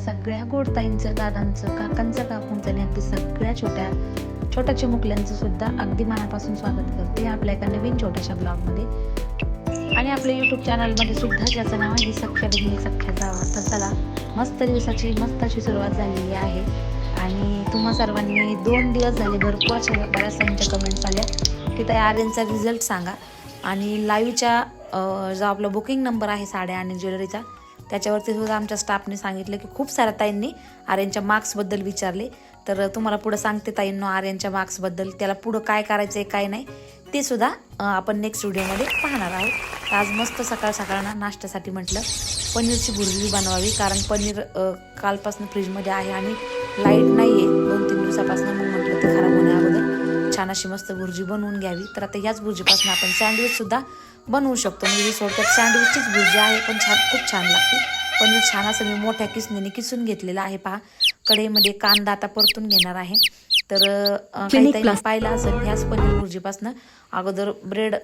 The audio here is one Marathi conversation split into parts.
सगळ्या गोडताईंचं दादांचं काकांचं काकूंचं आणि अगदी सगळ्या छोट्या छोट्या चिमुकल्यांचं सुद्धा अगदी मनापासून स्वागत करते आपल्या एका नवीन छोट्याशा ब्लॉगमध्ये. आणि आपल्या यूट्यूब चॅनलमध्ये सुद्धा ज्याचं नाव आहे सख्या बहिणी सख्या जावं. तर चला मस्त दिवसाची मस्त अशी सुरुवात झालेली आहे. आणि तुम्हा सर्वांनी दोन दिवस झाले भरपूर अशा बऱ्याच त्यांच्या कमेंट्स आल्या. की त्या आर्यनचा रिझल्ट सांगा. आणि लाईव्हच्या जो आपला बुकिंग नंबर आहे साड्या आणि ज्वेलरीचा त्याच्यावरती सुद्धा आमच्या स्टाफने सांगितलं की खूप साऱ्या ताईंनी आर्यनच्या मार्क्सबद्दल विचारले. तर तुम्हाला पुढं सांगते ताईंनो आर्यनच्या मार्क्सबद्दल त्याला पुढं काय करायचं आहे काय नाही ते सुद्धा आपण नेक्स्ट व्हिडिओमध्ये पाहणार आहोत. तर आज मस्त सकाळ सकाळ ना नाश्त्यासाठी म्हटलं पनीरची भुर्जी बनवावी कारण पनीर कालपासून फ्रीजमध्ये आहे आणि लाइट नाही आहे दोन तीन दिवसापासून मग म्हटलं ते खराब होण्या अगोदर. छान अशी मस्त भुर्जी बनवून घ्यावी. तर आता याच भुर्जीपासून आपण सँडविच सुद्धा बनवू शकतो. म्हणजे थोडक्यात सँडविचचीच भुर्जी आहे पण छान खूप छान लागते. पनीर छान असं मी मोठ्या किसणीने किसून घेतलेलं आहे. पहा कढईमध्ये कांदा आता परतून घेणार आहे. तर पाहिलं असेल ह्याच पनीर भुर्जीपासनं. अगोदर ब्रेड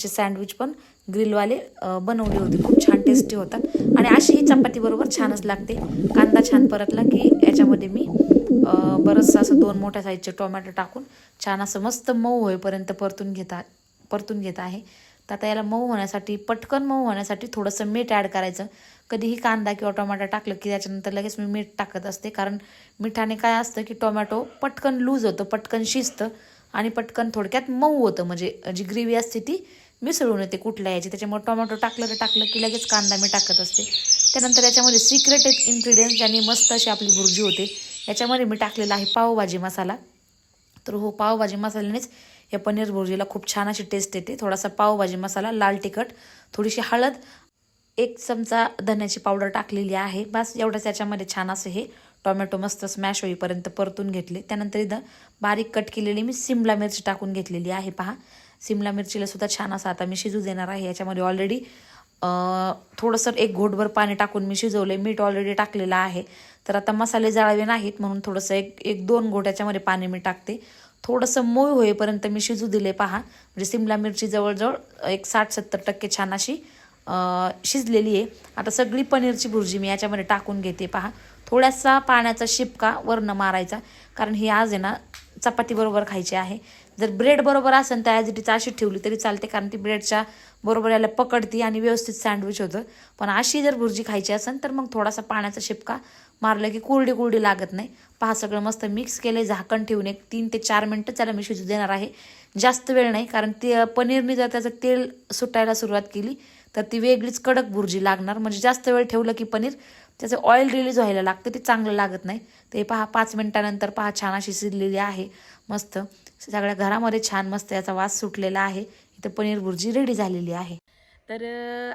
चे सँडविच पण ग्रिलवाले बनवले होते. खूप छान टेस्टी होतात. आणि अशी ही चपाती बरोबर छानच लागते. कांदा छान परतला की याच्यामध्ये मी अं, बरंचसं असं दोन मोठ्या साईजचे टोमॅटो टाकून छान असं मस्त मऊ होईपर्यंत परतून घेता परतून घेत आहे. तर आता याला मऊ होण्यासाठी पटकन मऊ होण्यासाठी थोडंसं मीठ ॲड करायचं. कधीही कांदा किंवा टोमॅटो टाकलं की त्याच्यानंतर लगेच मी मीठ टाकत असते. कारण मिठाने काय असतं की टोमॅटो पटकन लूज होतं पटकन शिजतं आणि पटकन थोडक्यात मऊ होतं. म्हणजे जी ग्रेव्ही असते ती मिसळून येते कुठल्या याची. त्याच्यामुळे टोमॅटो टाकलं तर टाकलं की लगेच कांदा मी टाकत असते. त्यानंतर याच्यामध्ये सिक्रेट एक इन्ग्रेडियंट ज्यांनी मस्त अशी आपली भुर्जी होते. याच्यामध्ये मी टाकलेला आहे पावभाजी मसाला. तर हो पावभाजी मसाल्यानेच या पनीर भुर्जीला खूप छान अशी टेस्ट येते. थोडासा पावभाजी मसाला लाल तिखट थोडीशी हळद एक चमचा धन्याची पावडर टाकलेली आहे. बस एवढंच याच्यामध्ये छान असं हे टोमॅटो मस्त स्मॅश होईपर्यंत परतून घेतले. त्यानंतर इथं बारीक कट केलेली मी सिमला मिरची टाकून घेतलेली आहे. पहा सिमला मिरचीला सुद्धा छान असं आता मी शिजू देणार आहे. याच्यामध्ये ऑलरेडी थोडंसं एक घोटभर पाणी टाकून मी शिजवले मीठ ऑलरेडी टाकलेलं आहे. तर आता मसाले जाळावे नाहीत म्हणून थोडंसं एक एक दोन घोट याच्यामध्ये पाणी मी टाकते. थोडंसं मूळ होईपर्यंत मी शिजू दिले. पहा म्हणजे सिमला मिरची जवळजवळ एक साठ सत्तर टक्के छान अशी शिजलेली आहे. आता सगळी पनीरची भुर्जी मी याच्यामध्ये टाकून घेते. पहा थोडासा पाण्याचा शिपका वरनं मारायचा. कारण ही आज आहे ना चपाती बरोबर खायची आहे. जर ब्रेड बरोबर असेल तर ॲज इट इज अशी ठेवली तरी चालते कारण ती ब्रेडच्या बरोबर याला पकडती आणि व्यवस्थित सँडविच होतं. पण अशी जर भुर्जी खायची असेल तर मग थोडासा पाण्याचा शिपका मारलं की कुरडी कुरडी लागत नाही. पहा सगळं मस्त मिक्स केलं झाकण ठेवून एक तीन ते चार मिनटं त्याला मी शिजू देणार आहे. जास्त वेळ नाही कारण ते पनीरने जर त्याचं तेल सुटायला सुरुवात केली तर ती वेगळीच कडक भुर्जी लागणार. म्हणजे जास्त वेळ ठेवलं की पनीर त्याचं ऑइल रिलीज व्हायला लागतं ते चांगलं लागत नाही. ते पहा पाच मिनटानंतर पहा छान अशी शिजलेली आहे मस्त. सगळ्या घरामध्ये छान मस्त याचा वास सुटलेला आहे. इथं पनीर भुर्जी रेडी झालेली आहे. तर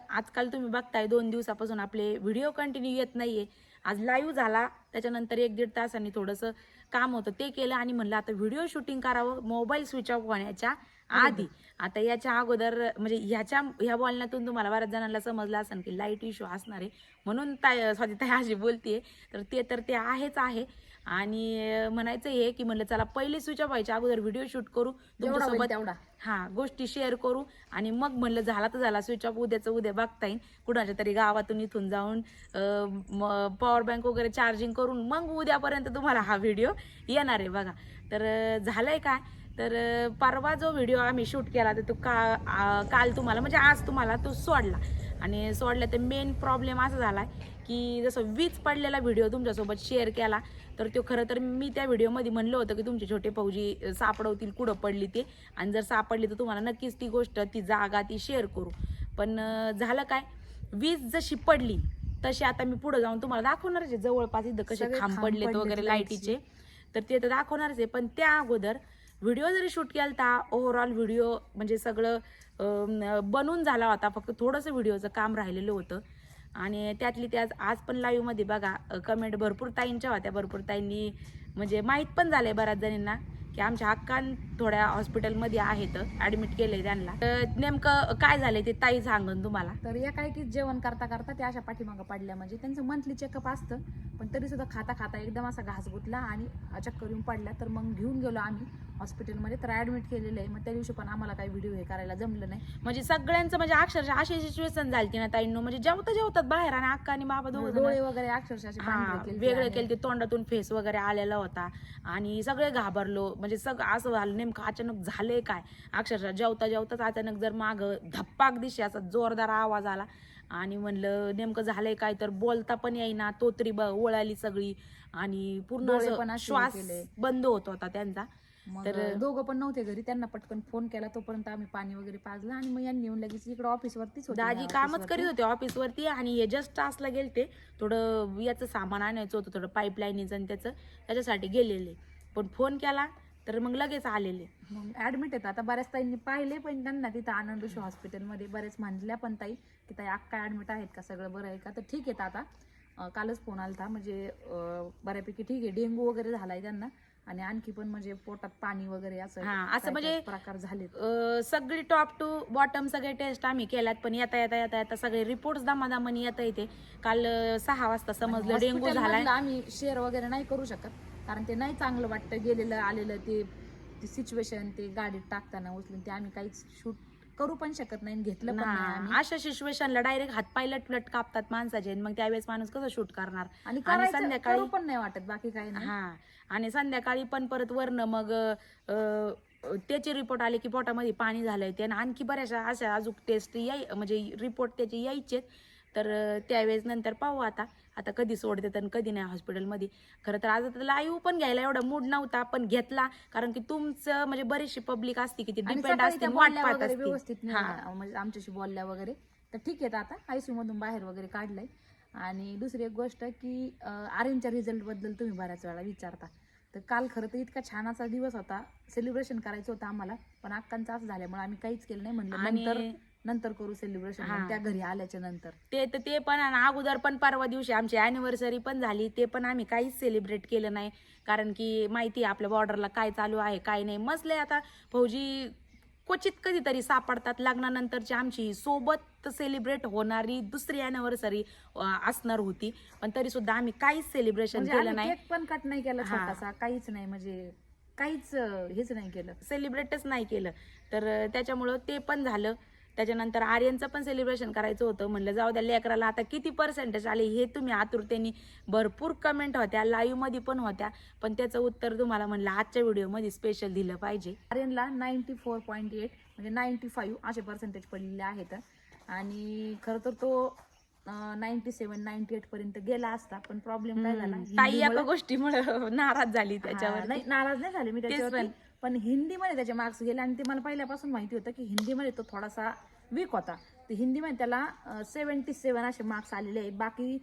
आजकाल तुम्ही बघताय दोन दिवसापासून आपले व्हिडिओ कंटिन्यू येत नाही आहे आज लाईव्ह झाला. त्याच्यानंतर एक दीड तासांनी थोडंसं काम होतं. ते केलं आणि म्हणलं आता व्हिडिओ शूटिंग करावं. मोबाईल स्विच ऑफ होण्याच्या आधी. आता याच्या अगोदर म्हणजे ह्याच्या ह्या बोलण्यातून तुम्हाला बऱ्याच जणांना समजलं असेल की लाइट इश्यू असणार आहे. म्हणून ताई स्वाती ताई अशी बोलतीये. तर ते तर ते आहेच आहे. आणि म्हणायचं हे की म्हणलं चला पहिले स्विच ऑफ व्हायच्या अगोदर व्हिडिओ शूट करू. तुमच्यासोबत हा गोष्टी शेअर करू. आणि मग म्हणलं झाला तर झाला स्विच ऑफ उद्याचं उद्या बघता येईल. कुणाच्या तरी गावातून इथून जाऊन पॉवर बँक वगैरे चार्जिंग करून मग उद्यापर्यंत तुम्हाला हा व्हिडिओ येणार आहे बघा. तर झालंय काय? तर परवा जो व्हिडिओ आम्ही शूट केला तर तो का आ, काल तुम्हाला म्हणजे आज तुम्हाला तो सोडला. आणि सोडला तर मेन प्रॉब्लेम असा झाला की जसं वीज पडलेला व्हिडिओ तुमच्यासोबत शेअर केला तर तो खरं तर मी त्या व्हिडिओमध्ये म्हणलं होतं की तुमचे छोटे फौजी सापडवतील कुठं पडली ते. आणि जर सापडली तर तुम्हाला नक्कीच ती गोष्ट ती जागा ती शेअर करू. पण झालं काय? वीज जशी पडली तशी आता मी पुढे जाऊन तुम्हाला दाखवणारच आहे. जवळपास इथं कसे खांब पडलेत वगैरे. लाईटीचे. तर ते तर दाखवणारच आहे. पण त्या अगोदर व्हिडिओ जरी शूट केला ओव्हरऑल व्हिडिओ म्हणजे सगळं बनून झाला होता फक्त थोडंसं व्हिडिओचं काम राहिलेलं होतं. आणि त्यातली त्या आज पण लाईव्हमध्ये बघा कमेंट भरपूर ताईंच्या होत्या. भरपूर ताईंनी म्हणजे माहीत पण झालं आहे बऱ्याच जणींना की आमच्या हक्कान थोड्या हॉस्पिटलमध्ये आहेत ऍडमिट केले त्यांना. तर नेमकं काय झालंय ते ताई सांगन तुम्हाला. तर या काय की जेवण करता करता त्या अशा पाठीमागं पडल्या. म्हणजे त्यांचं मंथली चेकअप असतं पण तरी सुद्धा खाता खाता एकदम असा घास गुतला आणि चक्कर येऊन पडला तर मग घेऊन गेलो आम्ही. हॉस्पिटलमध्ये तर ऍडमिट केलेलं आहे. मग त्या दिवशी पण आम्हाला काही व्हिडिओ हे करायला जमलं नाही. म्हणजे सगळ्यांचं म्हणजे अक्षरशः अशी सिच्युएशन झाली ना ताईंनो. म्हणजे जेवता जेवतात बाहेर आणि अक्का आणि बाबा दोघं डोळे वगैरे अक्षरशः असे पांढरे केलते वेगळे केले ते तोंडातून फेस वगैरे आलेला होता. आणि सगळे घाबरलो. म्हणजे सगळं असं झालं. नेमकं अचानक झालंय काय? अक्षरशः जेवता जेवताच अचानक जर माग धप्पाक दिशी असा जोरदार आवाज आला. आणि म्हणलं नेमकं झालंय काय तर बोलता पण येईना. तोतरी ब ओळाली सगळी. आणि पूर्ण डोळे असं पण श्वास केले. बंद होत होता त्यांचा. तर- दोघं पण नव्हते घरी. त्यांना पटकन फोन केला तोपर्यंत आम्ही पाणी वगैरे पाजलं आणि मग यांनी येऊन लगेच इकडे ऑफिसवरतीच होते. दाजी कामच. करीत होते ऑफिसवरती आणि हे जस्ट टास्कला गेलते. थोडं याचं सामान आणायचं होतं थोडं पाईपलाईनीचं आणि त्याचं. त्याच्यासाठी गेलेले. पण फोन केला तर मग लगेच आलेले. मग ऍडमिट आहेत. आता बऱ्याच ताईंनी पाहिले पण त्यांना तिथं आनंद शो हॉस्पिटलमध्ये बरेच म्हणल्या पण ताई की ताई अक्का ऍडमिट आहेत का? सगळं बरं आहे का? तर ठीक आहे आता. कालच फोन आलता. म्हणजे बऱ्यापैकी ठीक आहे. डेंगू वगैरे झालाय त्यांना. आणि आणखी पण म्हणजे पोटात पाणी वगैरे असं हा, असं काय काय म्हणजे- प्रकार झालेत? अं, सगळी टॉप टू बॉटम सगळे टेस्ट आम्ही केल्यात पण येता येता येता येता सगळे रिपोर्ट दमादमानी येता येते काल अं, सहा वाजता समजलं डेंगू Hospital झालाय. मधलं आम्ही शेअर वगैरे नाही करू शकत कारण ते नाही चांगलं वाटतं गेलेलं आलेलं ते सिच्युएशन ते गाडीत टाकताना उचलून ते आम्ही काहीच शूट करू पण शकत नाही आणि घेतलं पण नाही आम्ही. अशा सिच्युएशनला डायरेक्ट हातपाय लटलट कापतात माणसाचे आणि मग त्यावेळेस माणूस कसं शूट करणार? आणि करायचं संध्याकाळी- करू पण नाही वाटत बाकी काही नाही. हा आणि संध्याकाळी पण परत वरनं मग अं, त्याचे रिपोर्ट आले की पोटामध्ये पाणी झालंय ते आणि आणखी बऱ्याचशा अशा अजून टेस्ट याय म्हणजे रिपोर्ट त्याचे यायचे तर त्यावेळेस नंतर पाहू आता. आता कधी सोडते आणि कधी नाही हॉस्पिटलमध्ये. खरं तर आज लाईव्ह पण घ्यायला एवढा मूड नव्हता पण घेतला. कारण की तुमचं म्हणजे बरीचशी पब्लिक असते की ती डिपेंड असते वाट पाहत व्यवस्थित म्हणजे आमच्याशी बोलल्या वगैरे. तर ठीक आहे आता आयसीयू मधून बाहेर वगैरे काढलंय. आणि दुसरी एक गोष्ट की आर्यनच्या रिझल्टबद्दल तुम्ही बऱ्याच वेळा विचारता. तर काल खरं तर इतका छान असा दिवस होता. सेलिब्रेशन करायचं होतं आम्हाला. पण अक्कांचं असं झाल्यामुळे आम्ही काहीच केलं नाही म्हणलं. आणि नंतर करू सेलिब्रेशन. त्या घरी आल्याच्यानंतर. ते तर ते पण आणि अगोदर पण परवा दिवशी आमची अॅनिव्हर्सरी पण झाली. ते पण आम्ही काहीच सेलिब्रेट केलं नाही. कारण की माहिती आहे आपल्या बॉर्डरला काय चालू आहे काय नाही. मसले आता फौजी क्वचित कधीतरी सापडतात. लग्नानंतरची आमची सोबत सेलिब्रेट होणारी दुसरी अॅनिव्हर्सरी असणार होती. पण तरी सुद्धा आम्ही काहीच सेलिब्रेशन म्हणजे केलं नाही. पण कट नाही केला. छोटासा. काहीच नाही. म्हणजे काहीच हेच नाही केलं. सेलिब्रेटच नाही केलं. तर त्याच्यामुळं ते पण झालं. त्याच्यानंतर आर्यनचं पण सेलिब्रेशन करायचं होतं. म्हणलं जाऊ द्या लेकराला आता किती पर्सेंटेज आले हे तुम्ही आतुरतेने भरपूर कमेंट होत्या लाईव्हमध्ये पण होत्या. पण त्याचं उत्तर तुम्हाला म्हणलं आजच्या व्हिडिओमध्ये स्पेशल दिलं पाहिजे. आर्यनला नाईन्टी फोर पॉईंट एट म्हणजे नाईन्टी फाईव्ह असे पर्सेंटेज पडलेले आहेत. आणि खरं तर तो नाईन्टी सेवन नाईन्टी एट पर्यंत गेला असता पण प्रॉब्लेम काय झाला ताई एका गोष्टीमुळे नाराज झाली त्याच्यावर नाही नाराज नाही झाले मी त्याच्यावर पण. हिंदीमध्ये त्याचे मार्क्स गेले आणि ते मला पहिल्यापासून माहिती होतं की हिंदीमध्ये तो थोडासा वीक होता तर हिंदीमध्ये त्याला सेवन्टी सेवन असे मार्क्स आलेले आहेत बाकी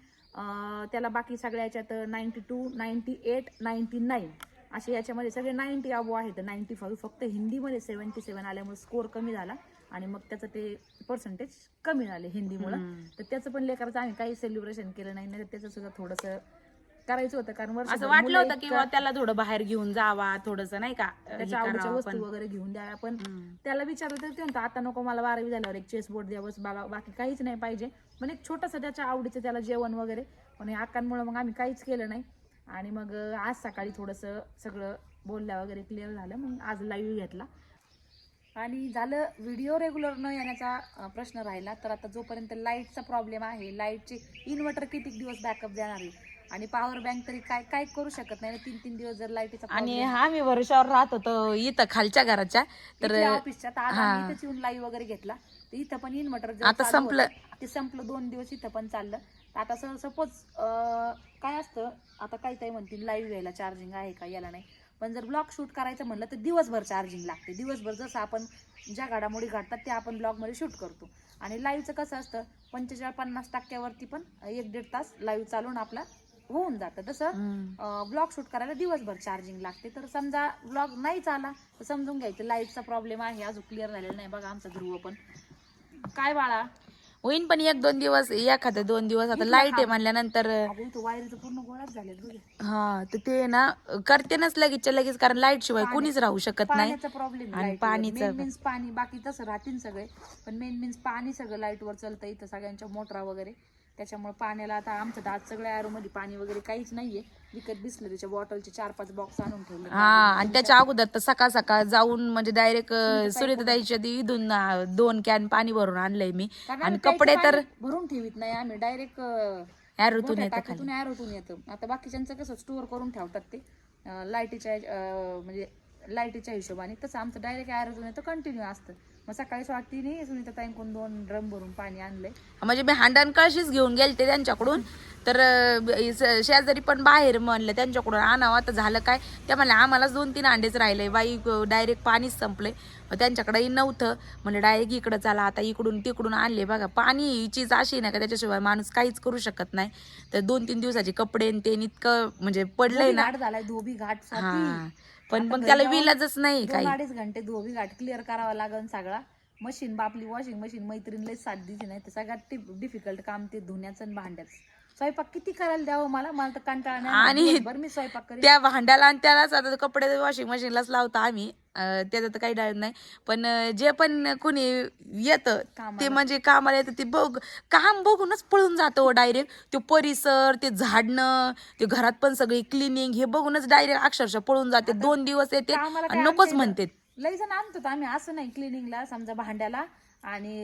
त्याला बाकी सगळ्या याच्यात ninety two ninety eight ninety nine असे याच्यामध्ये सगळे नाईन्टी अबो आहेत नाईन्टी फाईव्ह फक्त हिंदीमध्ये सेवन्टी सेवन आल्यामुळे स्कोर कमी झाला आणि मग त्याचं ते पर्सेंटेज कमी झाले हिंदीमुळे. तर त्याचं पण लेकराचं आम्ही काही सेलिब्रेशन केलं नाही नाही त्याचं सुद्धा थोडंसं करायचं होतं कारण वर्षभर असं वाटलं मुलं होतं की इतकं- त्याला थोडं बाहेर घेऊन जावा थोडस नाही का? हे त्याच्या आवडीच्या करावं वस्तू. वगैरे घेऊन द्याव्या. पण हम्म. त्याला विचारलं तर ते म्हणतो आता नको मला बारावी झाल्यावर एक चेस बोर्ड द्या बस बाबा बाकी काहीच नाही पाहिजे. पण एक छोटंसं त्याच्या आवडीचं त्याला जेवण वगैरे. पण या अक्कांमुळे मग आम्ही काहीच केलं नाही. आणि मग अं, आज सकाळी थोडंसं सगळं बोलल्या वगैरे क्लिअर झालं. मग आज लाईव्ह घेतला. आणि झालं व्हिडिओ रेग्युलर न येण्याचा अं, प्रश्न राहिला. तर आता जोपर्यंत लाईटचा प्रॉब्लेम आहे लाईटचे इन्व्हर्टर किती दिवस बॅकअप देणार आहे? आणि पॉवर बँक तरी काय काय करू शकत नाही. ना तीन तीन दिवस जर लाईटीचा आणि आम्ही वर्षावर राहत होतो इथं खालच्या घराच्या. तर ऑफिसच्या तर हा. आम्ही इथेच येऊन लाईव्ह वगैरे घेतला. तर इथं पण इन्व्हर्टर आता संपलं. ते संपलं दोन दिवस इथं पण चाललं. तर आता सपोज काय असतं आता काही काही म्हणतील लाईव्ह यायला चार्जिंग आहे का याला नाही. पण जर ब्लॉग शूट करायचं म्हणलं तर दिवसभर चार्जिंग लागते. दिवसभर जसं आपण ज्या घडामोडी घडतात ते आपण ब्लॉगमध्ये शूट करतो. आणि लाईव्हचं कसं असतं पंचेचाळीस पन्नास टक्क्यावरती पण एक दीड तास लाईव्ह चालून आपला होऊन जातं. तसं हम्म. ब्लॉग शूट करायला दिवसभर चार्जिंग लागते. तर समजा ब्लॉग नाहीच आला तर समजून घ्यायचं लाईटचा प्रॉब्लेम आहे अजून क्लिअर झालेला नाही. बघा आमचा ध्रुव पण. काय बाळा? होईन पण एक दोन दिवस एखादं दोन दिवस. आता लाइट आहे म्हणल्यानंतर वायरीचं पूर्ण गोळाच झाले हा तर ते ना करतेनच लगेचच्या लगेच कारण लाइट शिवाय कुणीच राहू शकत नाही. प्रॉब्लेम आणि पाणीचं. मेन मीन्स पाणी बाकी तसं राहतील सगळे. पण मेन मीन्स पाणी सगळं लाईटवर चालतं इथं सगळ्यांच्या मोटरा वगैरे. त्याच्यामुळे पाण्याला आता आमचं आज सगळ्या मध्ये पाणी वगैरे काहीच नाहीये. विकत बिस्लरीच्या बॉटलचे चार पाच बॉक्स आणून ठेवले. हा आणि त्याच्या अगोदर तर सकाळ सकाळ जाऊन म्हणजे डायरेक्ट सुरेताईच्या इथून दोन कॅन पाणी भरून आणलंय मी. आणि कपडे तर भरून ठेवीत नाही आम्ही. डायरेक्ट ॲरोतून येतं ॲरोतून येतं. आता बाकीच्यांचं कसं स्टोअर करून ठेवतात ते. लाईटीच्या म्हणजे लाईटीच्या हिशोबाने. तसं आमचं डायरेक्ट ॲरोतून येतं कंटिन्यू असतं. मग सकाळी स्वातीने सुनीता ताईंकडून दोन ड्रम भरून पाणी आणलंय. म्हणजे मी हांडण कळशीच घेऊन गेलते त्यांच्याकडून. तर स- शेजारी पण बाहेर म्हणलं त्यांच्याकडून आणावं तर झालं काय? त्या म्हणल्या आम्हालाच दोन तीन अंडेच राहिले बाई डायरेक्ट पाणीच संपले मग त्यांच्याकडेही नव्हतं. म्हणजे डायरेक्ट इकडं चला. आता इकडून तिकडून आणले बघा. पाणी ही चीज अशी नाही का त्याच्याशिवाय माणूस काहीच करू शकत नाही. तर दोन तीन दिवसाचे कपडे आणि ते इतकं म्हणजे पडलंय धोबी ना. घाट झालाय धोबी घाट स्वाती. हा. पण मग त्याला विलाजच नाही काही. अडीच घंटे धोबी घाट क्लिअर करावा लागन सगळा. मशीन बापली वॉशिंग मशीन मैत्रीणला साथ दिली नाही तर सगळ्यात डिफिकल्ट काम ते धुण्याचं आणि भांड्याचं. स्वयंपाक किती करायला द्यावं मला? मला तर कंटाळा आणि बरं मी स्वयंपाक करेन त्या भांड्याला आणि त्यालाच आता कपडे वॉशिंग मशीनलाच लावतो आम्ही. त्याचं तर काही डाळ नाही. पण जे पण कुणी येतं ते म्हणजे कामाला येतं ते बघ काम बघूनच पळून जातं डायरेक्ट. तो परिसर ते झाडणं ते घरात पण सगळी क्लिनिंग हे बघूनच डायरेक्ट अक्षरशः पळून जाते. दोन दिवस येते नकोच म्हणते. लई जण आणतो आम्ही. असं नाही क्लिनिंगला समजा भांड्याला आणि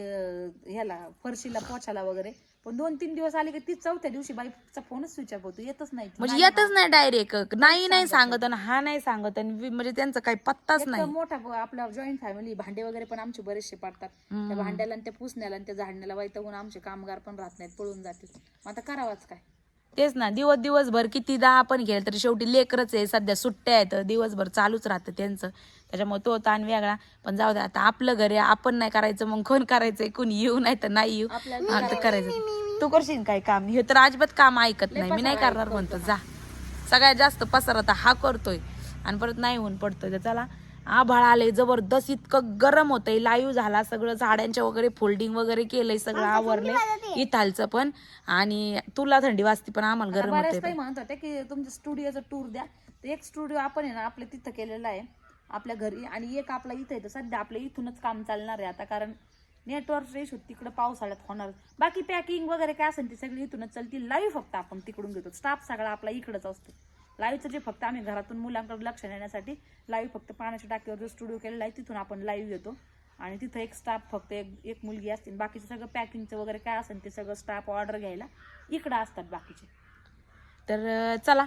ह्याला फरशीला पोछाला वगैरे. पण दोन तीन दिवस आले की ती चौथ्या दिवशी बाईचा फोनच स्विच ऑफ होतो. येतच नाही ती. म्हणजे येतच नाही डायरेक्ट नाही नाही सांगत आणि हा नाही सांगत आणि वि- म्हणजे त्यांचा काही पत्ताच एक तर नाही. मोठा ब- आपला जॉईंट फॅमिली भांडे वगैरे पण आमचे बरेचसे पडतात. त्या भांड्याला आणि त्या पुसण्याला आणि त्या झाडण्याला वैतागून आमचे कामगार पण राहत नाहीत पळून जातील. मग आता करावाच काय? तेच ना दिवस दिवसभर कितीदा आपण गेलं तरी शेवटी लेकरच आहे. सध्या सुट्ट्या आहेत दिवसभर चालूच राहतं त्यांचं. त्याच्यामुळे तो ताण वेगळा. पण जाऊ दे आता आपलं घर आहे आपण नाही करायचं मग कोण करायचंय? कोणी येऊ नाही तर नाही येऊ. आता करायचं. तू करशील काय काम? हे तर अजिबात काम ऐकत नाही. मी नाही करणार म्हणतो जा. सगळ्यात जास्त पसार आता हा करतोय. आणि परत नाही होऊन पडतोय तर चला. आभाळ आले जबरदस्त इतकं गरम होतंय. लाईव्ह झाला सगळं झाडांच्या वगैरे फोल्डिंग वगैरे केलंय सगळं आवरलंय. इथालचं पण. आणि तुला थंडी वाजते पण आम्हाला गरम बऱ्याच काही म्हणत होते की तुमच्या स्टुडिओचा टूर द्या. तर एक स्टुडिओ आपण आहे ना आपल्या तिथं केलेला आहे. आपल्या घरी. आणि एक आपला इथं आहे तर सध्या आपल्या इथूनच काम चालणार आहे आता. कारण नेटवर्क इशू तिकडे पावसाळ्यात होणार. बाकी पॅकिंग वगैरे काय असेल ती सगळी इथूनच चालती लाईव्ह फक्त आपण तिकडून घेतो. स्टाफ सगळा आपला इकडंच असतो. लाईव्हचं जे फक्त आम्ही घरातून मुलांकडे लक्ष देण्यासाठी लाईव्ह फक्त पाण्याच्या टाकीवर जो स्टुडिओ केलेला आहे तिथून आपण लाईव्ह येतो आणि तिथं एक स्टाफ फक्त एक एक मुलगी असते बाकीचं सगळं पॅकिंगचं वगैरे काय असेल ते सगळं स्टाफ ऑर्डर घ्यायला इकडं असतात बाकीचे. तर चला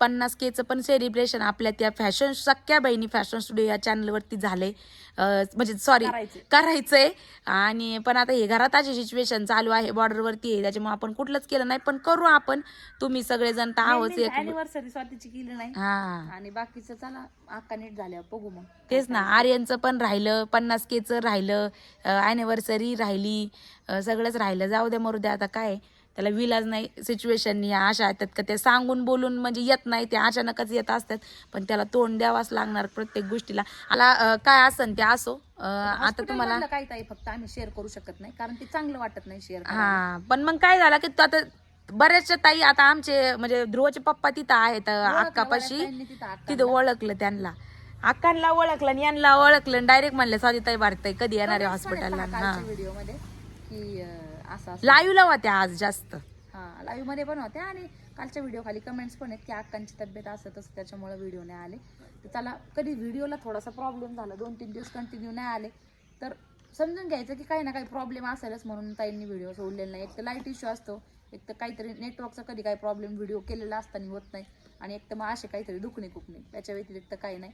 पन्नास केचं पण सेलिब्रेशन आपल्या त्या फॅशन सख्या बहिणी फॅशन स्टुडिओ या चॅनलवरती झालंय अं, म्हणजे सॉरी करायचंय. आणि पण आता हे घरात अशी सिच्युएशन चालू आहे बॉर्डरवरती आहे. त्याच्यामुळे आपण कुठलंच केलं नाही. पण करू आपण. तुम्ही सगळेजण तर आहोत एक अॅनिव्हर्सरी स्वातीची केली नाही. हा. आणि बाकीचं चला अक्का नीट झाल्यावर बघू मग. तेच ना आर्यनचं पण राहिलं पन्नास केचं राहिलं अॅनिव्हर्सरी राहिली सगळंच राहिलं. जाऊ द्या मरू द्या आता काय. त्याला विलाज नाही सिच्युएशन या अशा येतात का? ते सांगून बोलून म्हणजे येत नाही ते अचानकच येत असतात. पण त्याला तोंड द्यावाच लागणार प्रत्येक गोष्टीला. आला काय असन ते असो. आता तुम्हाला काही ताई फक्त आम्ही शेअर करू शकत नाही कारण ते चांगलं वाटत नाही शेअर हा पण मग काय झालं की तो आता बऱ्याचशा ताई आता आमचे म्हणजे ध्रुवचे पप्पा तिथं आहेत अक्कापाशी. तिथं ओळखलं त्यांना. अक्कांना ओळखलं आणि यांना ओळखलं. डायरेक्ट म्हणले स्वातीताई भारताई कधी येणार आहे हॉस्पिटलला व्हिडिओमध्ये की असं असं. लाईव्हला होत्या आज जास्त. हा लाईव्हमध्ये पण होत्या आणि कालच्या व्हिडिओ खाली कमेंट्स पण आहेत की अक्कांची तब्येत असं तसं त्याच्यामुळे व्हिडिओ नाही आले. तर त्याला कधी व्हिडिओला थोडासा प्रॉब्लेम झाला दोन तीन दिवस कंटिन्यू नाही आले. तर समजून घ्यायचं की काही ना काही प्रॉब्लेम असेलच म्हणून ताईंनी व्हिडिओ सोडलेला नाही. एक तर लाइट इश्यू असतो एक तर काहीतरी नेटवर्कचा कधी काही प्रॉब्लेम व्हिडिओ केलेला असताना होत नाही आणि एक तर मग असे काहीतरी दुखणे कुकणे त्याच्या व्यतिरिक्त काही नाही.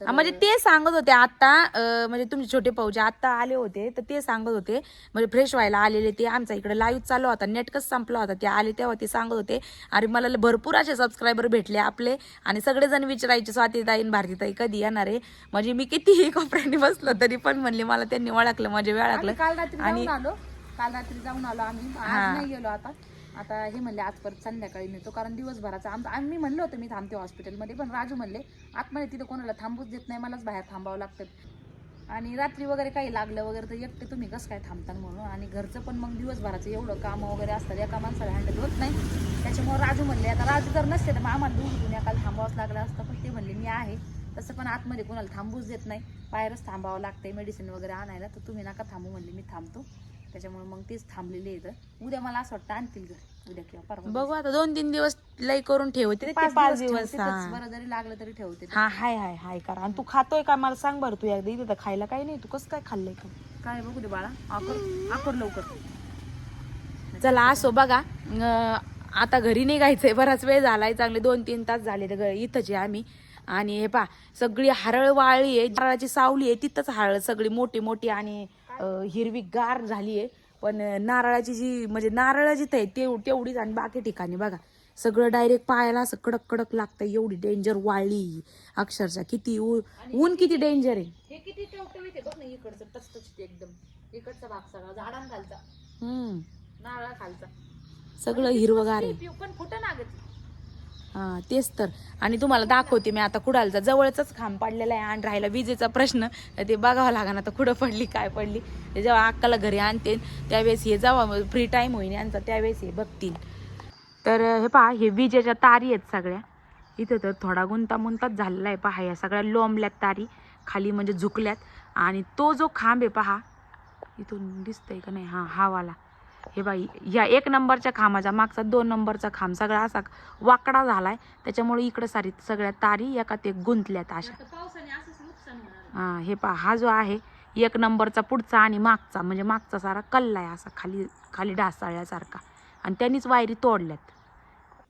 हा, म्हणजे ते सांगत होते आता अं, म्हणजे तुमचे छोटे भाऊजे आता आले होते तर ते सांगत होते म्हणजे फ्रेश व्हायला आलेले ते आमचा इकडे लाईव्ह चालू होता नेटकच संपला होता ते आले तेव्हा ते सांगत होते अरे मला भरपूर असे सबस्क्रायबर भेटले आपले आणि सगळेजण विचारायचे स्वातीताई आणि भारतीताई कधी येणार आहे? म्हणजे मी कितीही कोपऱ्याने बसलो तरी पण म्हणले मला त्यांनी ओळखलं म्हणजे आम्ही काल रात्री जाऊन आलो. काल रात्री जाऊन आलो आम्ही. आज नाही गेलो आता. आता हे म्हणले आज परत संध्याकाळी नेतो कारण दिवसभराचा आम आम्ही म्हणलो होतो मी थांबते हॉस्पिटलमध्ये पण राजू म्हणले आतमध्ये तिथं कोणाला थांबूच देत नाही मलाच बाहेर थांबावं लागतं. आणि रात्री वगैरे काही लागलं वगैरे तर एकटे तुम्ही कसं काय थांबता म्हणून? आणि घरचं पण मग दिवसभराचं एवढं कामं वगैरे असतात एका माणसाला हँडल होत नाही. त्याच्यामुळे राजू म्हणले आता राजू जर नसते तर मग आम्हाला दोघी गुन्ह्या काल थांबावंच लागलं असतं पण ते म्हणले मी आहे. तसं पण आतमध्ये कोणाला थांबूच देत नाही. बाहेरच थांबावं लागतंय मेडिसिन वगैरे आणायला तर तुम्ही नका थांबू म्हणले मी थांबतो. त्याच्यामुळे मग तेच थांबलेले आहेत उद्या मला असं वाटतं आणतील घरी. उद्या किंवा परवा बघू आता दोन तीन दिवस लई करून ठेवते ते पाच दिवस दिवस ठेवते, हा तेच बरं जरी लागलं तरी ठेवते. हा हाय हाय हाय करा. आणि तू खातोय का? मला सांग बरं तू एकदा इथे तर खायला काही नाही. तू कसं काय खाल्लंय का? काय बघू दे बाळा. आकर आकर लवकर. चला असो बघा. अं, आता घरी निघायचंय. बराच वेळ झालाय. चांगले दोन तीन तास झाले तर इथंच आहे आम्ही. आणि हे पा सगळी हरळ वाळली आहे. नारळाची सावली आहे तिथंच हरळ सगळी मोठी मोठी आणि अं, हिरवी गार झाली आहे पण नारळाची जी म्हणजे नारळ जिथं आहे तेव तेवढीच आणि बाकी ठिकाणी बघा. सगळं डायरेक्ट पायाला असं कडक कडक लागतं एवढी डेंजर वाळली. अक्षरशः किती ऊन किती डेंजर आहे. हे किती टवटवीत आहे. बघ ना इकडचं टचटचीत एकदम. इकडचा भाग सगळा झाडांखालचा. हम्म. नारळा खालचा सगळं हिरवगार आहे. पण फुटं नागत हां तेच तर. आणि तुम्हाला दाखवते मी आता कुडालचा जवळचाच खांब पडलेला आहे आणि राहिला विजेचा प्रश्न. ते बघावं लागणार आता कुठं पडली काय पडली. ते जेव्हा अक्काला घरी आणते त्यावेळेस हे जावा फ्री टाईम होईन यांचा त्यावेळेस हे बघतील. तर हे पहा हे विजेच्या तारी आहेत सगळ्या. इथं तर थोडा गुंता मुंताच झालेला आहे पहा या सगळ्या लोंबल्यात तारी. खाली म्हणजे झुकल्यात. आणि तो जो खांब आहे पहा इथून दिसतंय का नाही? हा हा वाला. हे बाई या एक नंबरच्या खांबाच्या मागचा दोन नंबरचा खांब सगळा असा वाकडा झालाय. त्याच्यामुळे इकडं सारी सगळ्या तारी एका ते गुंतल्यात अशा. हा हे पहा हा जो आहे एक नंबरचा पुढचा आणि मागचा म्हणजे मागचा सारा कल्ला आहे असा खाली खाली ढासळल्यासारखा. आणि त्यांनीच वायरी तोडल्यात.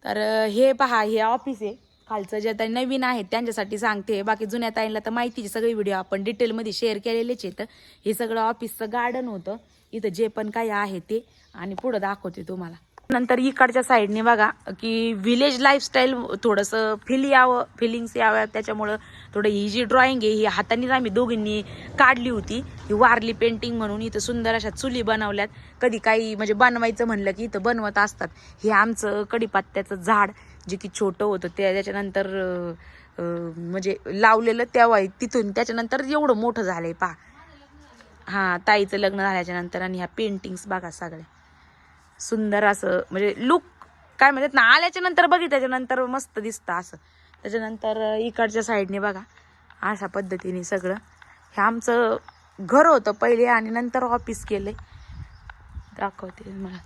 तर हे पहा हे ऑफिस आहे. खालचं जे आता नवीन आहेत त्यांच्यासाठी सांगते. बाकी जुन्या ताईंना तर माहितीचे सगळे व्हिडिओ आपण डिटेलमध्ये शेअर केलेलेच आहेत. हे सगळं ऑफिसचं गार्डन होतं. इथं जे पण काय आहे ते. आणि पुढं दाखवते तुम्हाला. नंतर इकडच्या साईडने बघा की विलेज लाईफस्टाईल थोडंसं फील यावं फिलिंग्स याव्या त्याच्यामुळं थोडं ही जी ड्रॉइंग आहे ही हातानेच आम्ही दोघींनी काढली होती. ही वारली पेंटिंग म्हणून इथं सुंदर अशा चुली बनवल्यात. कधी काही म्हणजे बनवायचं म्हणलं की इथं बनवत असतात. हे आमचं कडीपत्त्याचं झाड जे की छोटं होतं ते त्याच्यानंतर म्हणजे लावलेलं तेव्हा तिथून. त्याच्यानंतर एवढं मोठं झालंय पहा. हां ताईचं लग्न झाल्याच्यानंतर आणि ह्या पेंटिंग्स बघा सगळ्या. सुंदर असं म्हणजे लुक काय म्हणतात ना आल्याच्यानंतर बघितल्याच्या नंतर मस्त दिसतं असं. त्याच्यानंतर इकडच्या साईडने बघा. अशा पद्धतीने सगळं. हे आमचं घर होतं पहिले आणि नंतर ऑफिस केलंय. दाखवते मला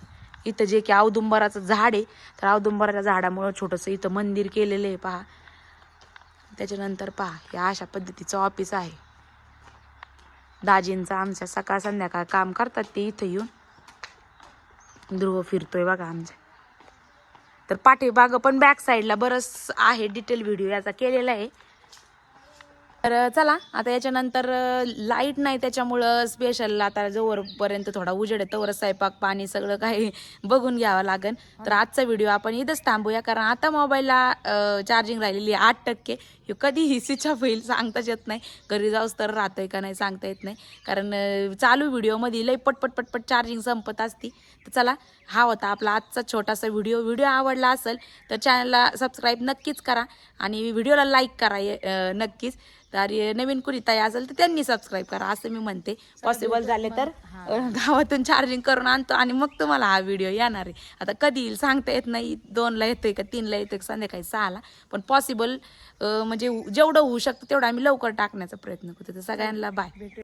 इथं जे की औदुंबराचं झाड आहे तर औदुंबराच्या झाडामुळं छोटंसं इथं मंदिर केलेलं आहे पहा. त्याच्यानंतर पहा हे अशा पद्धतीचं ऑफिस आहे. दाजींचा आमच्या सकाळ संध्याकाळ काम करतात ते इथं येऊन. ध्रुव फिरतोय बघा आमच्या. तर पाठीमागं पण बॅक साईडला बरंच आहे डिटेल व्हिडिओ याचा केलेला आहे. तर चला आता याच्यानंतर लाइट नाही त्याच्यामुळं स्पेशल आता जोवरपर्यंत थोडा उजेड आहे तोवर स्वयंपाक पाणी सगळं काही बघून घ्यावं लागेल. तर आजचा व्हिडिओ आपण इथंच थांबूया कारण आता मोबाईलला चार्जिंग राहिलेली आहे आठ टक्के. हे कधीही स्विच ऑफ होईल सांगताच येत नाही. घरी जाऊस तर राहतंय का नाही सांगता येत नाही. कारण चालू व्हिडिओमध्ये लई पटपट पटपट चार्जिंग संपत असती. तर चला हा होता आपला आजचा छोटासा व्हिडिओ व्हिडिओ आवडला असेल तर चॅनलला सबस्क्राईब नक्कीच करा. आणि व्हिडिओला लाईक करा नक्कीच. तर नवीन कुणी ताई असेल तर त्यांनी सबस्क्राईब करा असं मी म्हणते. पॉसिबल झाले तर गावातून चार्जिंग करून आणतो आणि मग तुम्हाला हा व्हिडिओ येणार आहे. आता कधी येईल सांगता येत नाही. दोनला येतोय का तीनला येतोय का संध्याकाळी सहाला. पण पॉसिबल म्हणजे जेवढं होऊ शकतं तेवढं आम्ही लवकर टाकण्याचा प्रयत्न करतो. तर सगळ्यांना बाय